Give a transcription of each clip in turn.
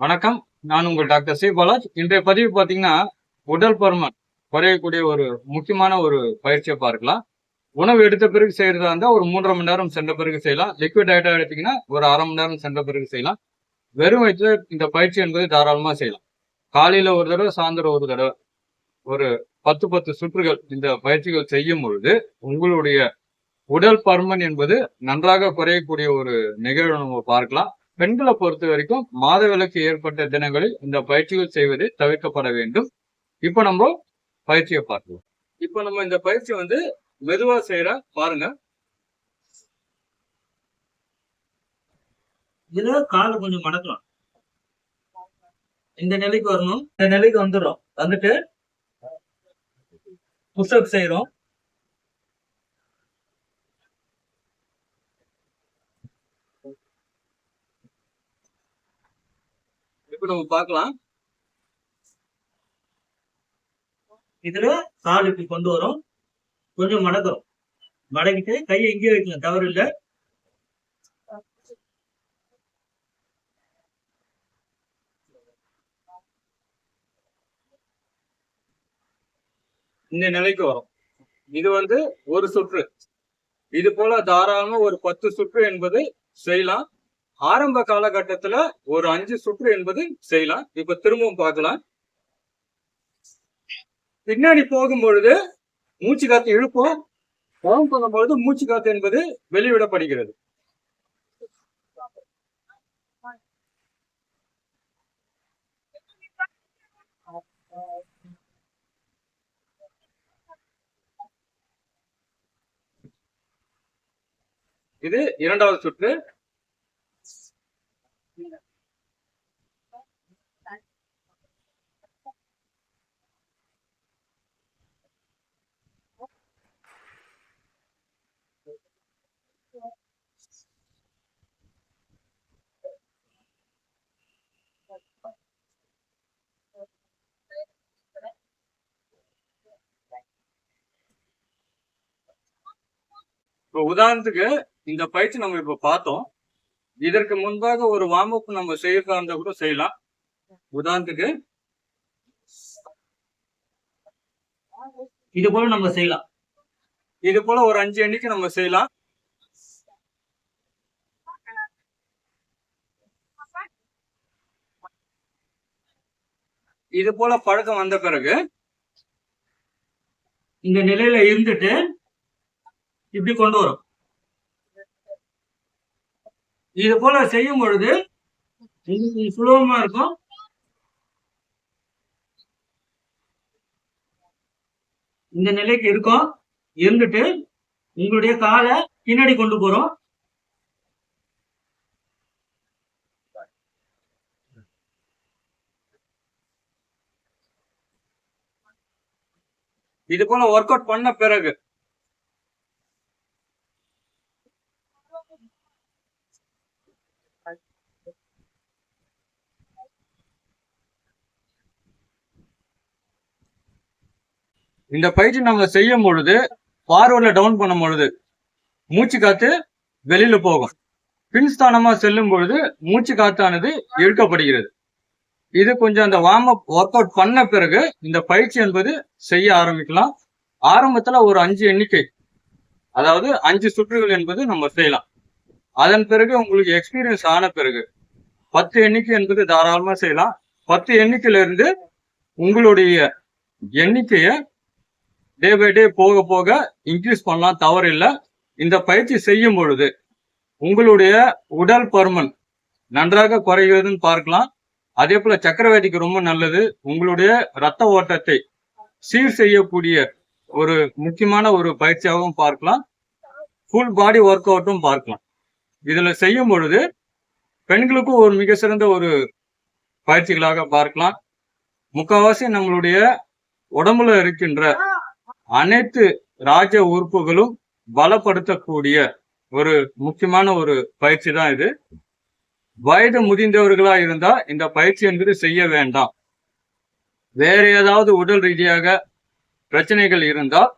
வணக்கம். நான் உங்கள் டாக்டர் சி. பாலாஜ். இன்றைய பதிவு பார்த்தீங்கன்னா உடல் பருமன் குறையக்கூடிய ஒரு முக்கியமான ஒரு பயிற்சியை பார்க்கலாம். உணவு எடுத்த பிறகு செய்யறதா இருந்தால் ஒரு மூன்றரை மணி நேரம் சென்ற பிறகு செய்யலாம். லிக்விட் டயட்டா எடுத்தீங்கன்னா ஒரு அரை மணி நேரம் சென்ற பிறகு செய்யலாம். வெறும் வயிற்று இந்த பயிற்சி என்பது தாராளமாக செய்யலாம். காலையில ஒரு தடவை சாயந்தரம் ஒரு தடவை. ஒரு பத்து பத்து சுற்றுகள் இந்த பயிற்சிகள் செய்யும் பொழுது உங்களுடைய உடல் பருமன் என்பது நன்றாக குறையக்கூடிய ஒரு நிகழ்வு நம்ம பார்க்கலாம். பெண்களை பொறுத்த வரைக்கும் மாதவிலக்கு ஏற்பட்ட தினங்களில் இந்த பயிற்சிகள் செய்வது தவிர்க்கப்பட வேண்டும். இப்போ நம்ம பயிற்சியை பார்க்கலாம். இப்போ நம்ம இந்த பயிற்சி வந்து மெதுவா செய்யற பாருங்க. இதுல காலை கொஞ்சம் மடக்கலாம். இந்த நிலைக்கு வரணும். இந்த நிலைக்கு வந்துடும் வந்துட்டு புஷ்அப் செய்யறோம் இப்போ நம்ம பார்க்கலாம். இதுல கால் இப்படி கொண்டு வரும். கொஞ்சம் மடக்கிறோம் மடக்கிட்டு கையை எங்கேயே வைக்கலாம். தவறு இல்ல. இந்த நிலைக்கு வரும். இது வந்து ஒரு சுற்று. இது போல தாராளமா ஒரு பத்து சுற்று என்பது செய்யலாம். ஆரம்ப காலகட்டத்துல ஒரு அஞ்சு சுற்று என்பது செய்யலாம். இப்ப திரும்பவும் பார்க்கலாம். பின்னாடி போகும் பொழுது மூச்சு காத்து இழுப்போம். பவம் பண்ணும் பொழுது மூச்சு காத்து என்பது வெளிவிடப்படுகிறது. இது இரண்டாவது சுற்று. இப்போ உதாரணத்துக்கு இந்த பயிற்சி நம்ம இப்போ பார்த்தோம். இதற்கு முன்பாக ஒரு வார்ம் அப் நம்ம செய்யறதா இருந்தா கூட செய்யலாம். உதாரணத்துக்கு இது போல நம்ம செய்யலாம். இது போல ஒரு அஞ்சு எண்ணிக்கை நம்ம செய்யலாம். இது போல பழக்கம் வந்த பிறகு இந்த நிலையில இருந்துட்டு இப்படி கொண்டு வரும். இது போல செய்யும் பொழுது சுலபமா இருக்கும். இந்த நிலைக்கு இருக்கும். இருந்துட்டு உங்களுடைய காலை பின்னாடி கொண்டு போறோம். இது போல ஒர்க் அவுட் பண்ண பிறகு இந்த பயிற்சி நம்ம செய்யும் பொழுது பார்வர்ல டவுன் பண்ணும் பொழுது மூச்சு காத்து வெளியில போகும். பின்ஸ்தானமா செல்லும் பொழுது மூச்சு காத்தானது இழுக்கப்படுகிறது. இது கொஞ்சம் அந்த வார்ம் அப் ஒர்க் அவுட் பண்ண பிறகு இந்த பயிற்சி என்பது செய்ய ஆரம்பிக்கலாம். ஆரம்பத்துல ஒரு அஞ்சு எண்ணிக்கை. அதாவது அஞ்சு சுற்றுகள் என்பது நம்ம செய்யலாம். அதன் பிறகு உங்களுக்கு எக்ஸ்பீரியன்ஸ் ஆன பிறகு பத்து எண்ணிக்கை என்பது தாராளமா செய்யலாம். பத்து எண்ணிக்கையில இருந்து உங்களுடைய எண்ணிக்கையை டே பை டே போக போக இன்க்ரீஸ் பண்ணலாம் தவறு இல்லை. இந்த பயிற்சி செய்யும் பொழுது உங்களுடைய உடல் பருமன் நன்றாக குறைகிறதுன்னு பார்க்கலாம். அதே போல சக்கரவர்த்திக்கு ரொம்ப நல்லது. உங்களுடைய ரத்த ஓட்டத்தை சீர் செய்யக்கூடிய ஒரு முக்கியமான ஒரு பயிற்சியாகவும் பார்க்கலாம். ஃபுல் பாடி ஒர்க் அவுட்டும் பார்க்கலாம். இதுல செய்யும் பொழுது பெண்களுக்கும் ஒரு மிக சிறந்த ஒரு பயிற்சிகளாக பார்க்கலாம். முக்கால்வாசி நம்மளுடைய உடம்புல இருக்கின்ற அனைத்து ராஜ உறுப்புகளும் பலப்படுத்தக்கூடிய ஒரு முக்கியமான ஒரு பயிற்சி தான் இது. வயது முதிர்ந்தவர்களா இருந்தா இந்த பயிற்சி என்பது செய்ய வேண்டாம். வேற ஏதாவது உடல் ரீதியாக பிரச்சனைகள் இருந்தால்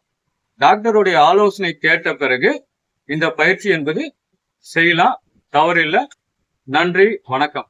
டாக்டருடைய ஆலோசனை கேட்ட பிறகு இந்த பயிற்சி என்பது செய்யலாம். தவறில்லை. நன்றி. வணக்கம்.